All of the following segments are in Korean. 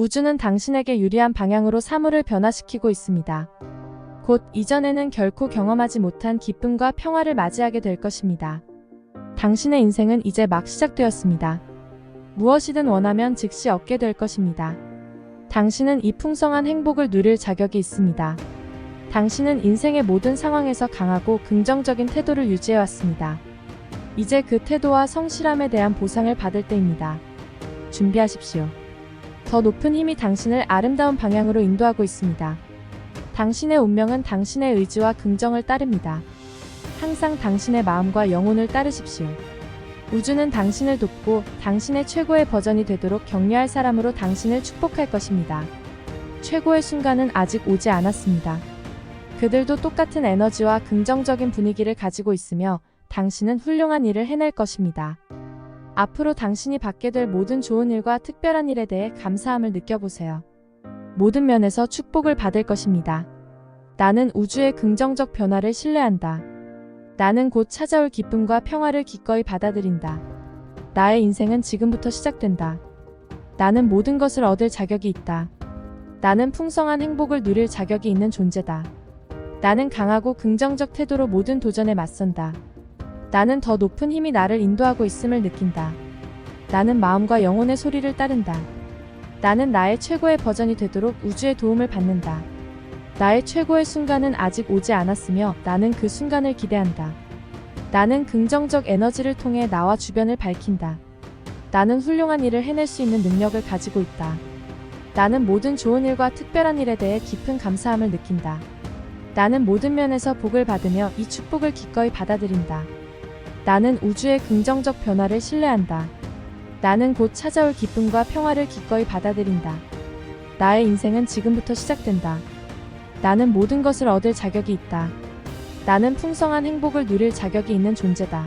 우주는 당신에게 유리한 방향으로 사물을 변화시키고 있습니다. 곧 이전에는 결코 경험하지 못한 기쁨과 평화를 맞이하게 될 것입니다. 당신의 인생은 이제 막 시작되었습니다. 무엇이든 원하면 즉시 얻게 될 것입니다. 당신은 이 풍성한 행복을 누릴 자격이 있습니다. 당신은 인생의 모든 상황에서 강하고 긍정적인 태도를 유지해왔습니다. 이제 그 태도와 성실함에 대한 보상을 받을 때입니다. 준비하십시오. 더 높은 힘이 당신을 아름다운 방향으로 인도하고 있습니다. 당신의 운명은 당신의 의지와 긍정을 따릅니다. 항상 당신의 마음과 영혼을 따르십시오. 우주는 당신을 돕고 당신의 최고의 버전이 되도록 격려할 사람으로 당신을 축복할 것입니다. 최고의 순간은 아직 오지 않았습니다. 그들도 똑같은 에너지와 긍정적인 분위기를 가지고 있으며 당신은 훌륭한 일을 해낼 것입니다. 앞으로 당신이 받게 될 모든 좋은 일과 특별한 일에 대해 감사함을 느껴보세요. 모든 면에서 축복을 받을 것입니다. 나는 우주의 긍정적 변화를 신뢰한다. 나는 곧 찾아올 기쁨과 평화를 기꺼이 받아들인다. 나의 인생은 지금부터 시작된다. 나는 모든 것을 얻을 자격이 있다. 나는 풍성한 행복을 누릴 자격이 있는 존재다. 나는 강하고 긍정적 태도로 모든 도전에 맞선다. 나는 더 높은 힘이 나를 인도하고 있음을 느낀다. 나는 마음과 영혼의 소리를 따른다. 나는 나의 최고의 버전이 되도록 우주의 도움을 받는다. 나의 최고의 순간은 아직 오지 않았으며 나는 그 순간을 기대한다. 나는 긍정적 에너지를 통해 나와 주변을 밝힌다. 나는 훌륭한 일을 해낼 수 있는 능력을 가지고 있다. 나는 모든 좋은 일과 특별한 일에 대해 깊은 감사함을 느낀다. 나는 모든 면에서 복을 받으며 이 축복을 기꺼이 받아들인다. 나는 우주의 긍정적 변화를 신뢰한다. 나는 곧 찾아올 기쁨과 평화를 기꺼이 받아들인다. 나의 인생은 지금부터 시작된다. 나는 모든 것을 얻을 자격이 있다. 나는 풍성한 행복을 누릴 자격이 있는 존재다.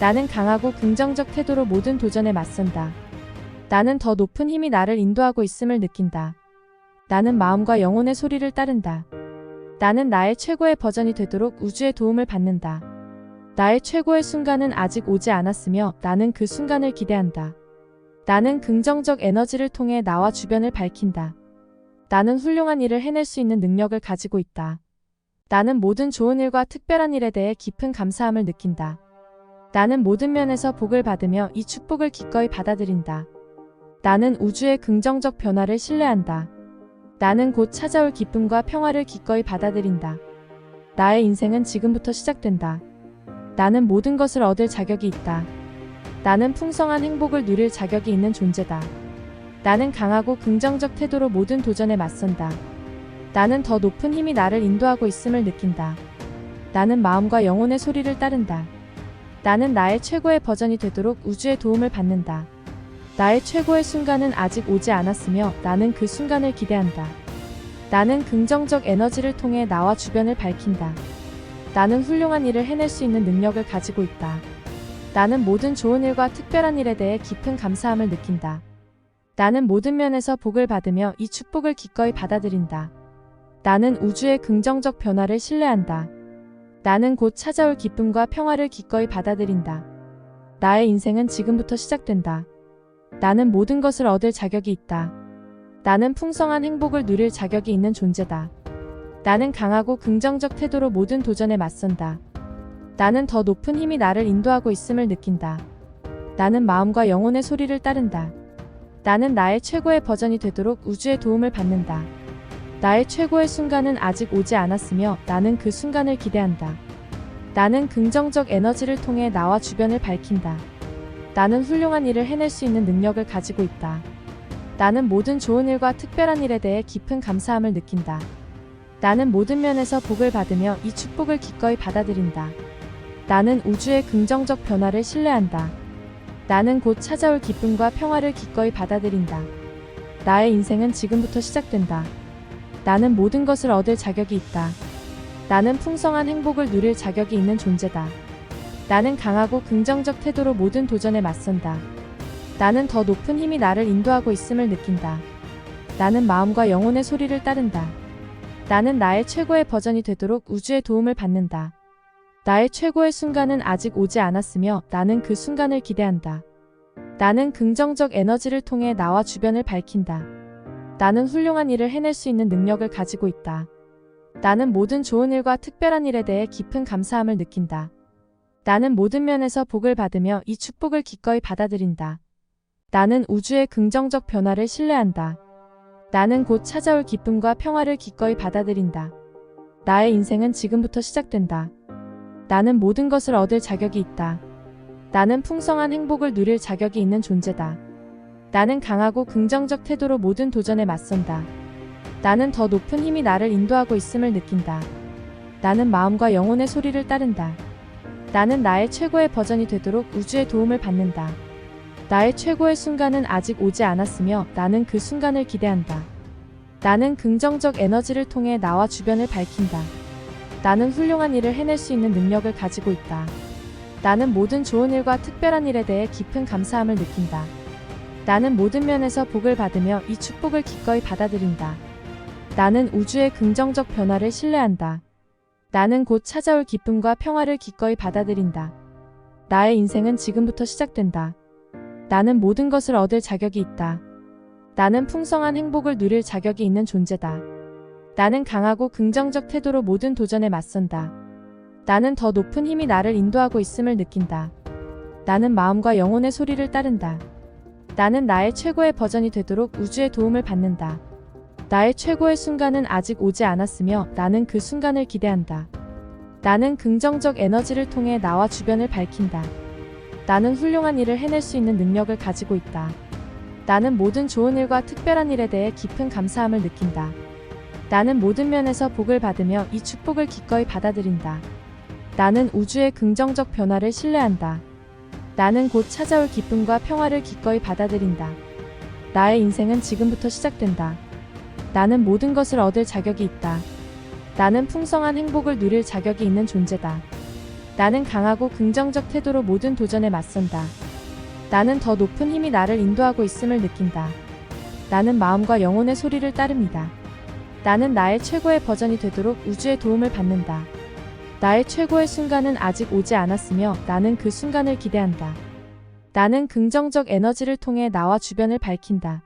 나는 강하고 긍정적 태도로 모든 도전에 맞선다. 나는 더 높은 힘이 나를 인도하고 있음을 느낀다. 나는 마음과 영혼의 소리를 따른다. 나는 나의 최고의 버전이 되도록 우주의 도움을 받는다. 나의 최고의 순간은 아직 오지 않았으며 나는 그 순간을 기대한다. 나는 긍정적 에너지를 통해 나와 주변을 밝힌다. 나는 훌륭한 일을 해낼 수 있는 능력을 가지고 있다. 나는 모든 좋은 일과 특별한 일에 대해 깊은 감사함을 느낀다. 나는 모든 면에서 복을 받으며 이 축복을 기꺼이 받아들인다. 나는 우주의 긍정적 변화를 신뢰한다. 나는 곧 찾아올 기쁨과 평화를 기꺼이 받아들인다. 나의 인생은 지금부터 시작된다. 나는 모든 것을 얻을 자격이 있다. 나는 풍성한 행복을 누릴 자격이 있는 존재다. 나는 강하고 긍정적 태도로 모든 도전에 맞선다. 나는 더 높은 힘이 나를 인도하고 있음을 느낀다. 나는 마음과 영혼의 소리를 따른다. 나는 나의 최고의 버전이 되도록 우주의 도움을 받는다. 나의 최고의 순간은 아직 오지 않았으며 나는 그 순간을 기대한다. 나는 긍정적 에너지를 통해 나와 주변을 밝힌다. 나는 훌륭한 일을 해낼 수 있는 능력을 가지고 있다. 나는 모든 좋은 일과 특별한 일에 대해 깊은 감사함을 느낀다. 나는 모든 면에서 복을 받으며 이 축복을 기꺼이 받아들인다. 나는 우주의 긍정적 변화를 신뢰한다. 나는 곧 찾아올 기쁨과 평화를 기꺼이 받아들인다. 나의 인생은 지금부터 시작된다. 나는 모든 것을 얻을 자격이 있다. 나는 풍성한 행복을 누릴 자격이 있는 존재다. 나는 강하고 긍정적 태도로 모든 도전에 맞선다. 나는 더 높은 힘이 나를 인도하고 있음을 느낀다. 나는 마음과 영혼의 소리를 따른다. 나는 나의 최고의 버전이 되도록 우주의 도움을 받는다. 나의 최고의 순간은 아직 오지 않았으며 나는 그 순간을 기대한다. 나는 긍정적 에너지를 통해 나와 주변을 밝힌다. 나는 훌륭한 일을 해낼 수 있는 능력을 가지고 있다. 나는 모든 좋은 일과 특별한 일에 대해 깊은 감사함을 느낀다. 나는 모든 면에서 복을 받으며 이 축복을 기꺼이 받아들인다. 나는 우주의 긍정적 변화를 신뢰한다. 나는 곧 찾아올 기쁨과 평화를 기꺼이 받아들인다. 나의 인생은 지금부터 시작된다. 나는 모든 것을 얻을 자격이 있다. 나는 풍성한 행복을 누릴 자격이 있는 존재다. 나는 강하고 긍정적 태도로 모든 도전에 맞선다. 나는 더 높은 힘이 나를 인도하고 있음을 느낀다. 나는 마음과 영혼의 소리를 따른다. 나는 나의 최고의 버전이 되도록 우주의 도움을 받는다. 나의 최고의 순간은 아직 오지 않았으며 나는 그 순간을 기대한다. 나는 긍정적 에너지를 통해 나와 주변을 밝힌다. 나는 훌륭한 일을 해낼 수 있는 능력을 가지고 있다. 나는 모든 좋은 일과 특별한 일에 대해 깊은 감사함을 느낀다. 나는 모든 면에서 복을 받으며 이 축복을 기꺼이 받아들인다. 나는 우주의 긍정적 변화를 신뢰한다. 나는 곧 찾아올 기쁨과 평화를 기꺼이 받아들인다. 나의 인생은 지금부터 시작된다. 나는 모든 것을 얻을 자격이 있다. 나는 풍성한 행복을 누릴 자격이 있는 존재다. 나는 강하고 긍정적 태도로 모든 도전에 맞선다. 나는 더 높은 힘이 나를 인도하고 있음을 느낀다. 나는 마음과 영혼의 소리를 따른다. 나는 나의 최고의 버전이 되도록 우주의 도움을 받는다. 나의 최고의 순간은 아직 오지 않았으며 나는 그 순간을 기대한다. 나는 긍정적 에너지를 통해 나와 주변을 밝힌다. 나는 훌륭한 일을 해낼 수 있는 능력을 가지고 있다. 나는 모든 좋은 일과 특별한 일에 대해 깊은 감사함을 느낀다. 나는 모든 면에서 복을 받으며 이 축복을 기꺼이 받아들인다. 나는 우주의 긍정적 변화를 신뢰한다. 나는 곧 찾아올 기쁨과 평화를 기꺼이 받아들인다. 나의 인생은 지금부터 시작된다. 나는 모든 것을 얻을 자격이 있다. 나는 풍성한 행복을 누릴 자격이 있는 존재다. 나는 강하고 긍정적 태도로 모든 도전에 맞선다. 나는 더 높은 힘이 나를 인도하고 있음을 느낀다. 나는 마음과 영혼의 소리를 따른다. 나는 나의 최고의 버전이 되도록 우주의 도움을 받는다. 나의 최고의 순간은 아직 오지 않았으며 나는 그 순간을 기대한다. 나는 긍정적 에너지를 통해 나와 주변을 밝힌다. 나는 훌륭한 일을 해낼 수 있는 능력을 가지고 있다. 나는 모든 좋은 일과 특별한 일에 대해 깊은 감사함을 느낀다. 나는 모든. 나는 곧 찾아올 기쁨과 평화를 기꺼이 받아들인다. 나는 우주의 긍정적 변화를 신뢰한다. 나는 곧 찾아올 기쁨과 평화를 기꺼이 받아들인다. 나의 인생은 지금부터 시작된다. 나는 모든 것을 얻을 자격이 있다. 나는 풍성한 행복을 누릴 자격이 있는 존재다. 나는 강하고 긍정적 태도로 모든 도전에 맞선다. 나는 더 높은 힘이 나를 인도하고 있음을 느낀다. 나는 마음과 영혼의 소리를 따릅니다. 나는 나의 최고의 버전이 되도록 우주의 도움을 받는다. 나의 최고의 순간은 아직 오지 않았으며 나는 그 순간을 기대한다. 나는 긍정적 에너지를 통해 나와 주변을 밝힌다.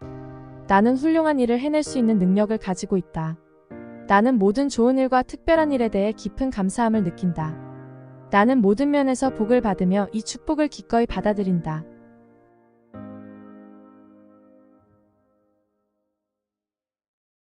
나는 훌륭한 일을 해낼 수 있는 능력을 가지고 있다. 나는 모든 좋은 일과 특별한 일에 대해 깊은 감사함을 느낀다. 나는 모든 면에서 복을 받으며 이 축복을 기꺼이 받아들인다.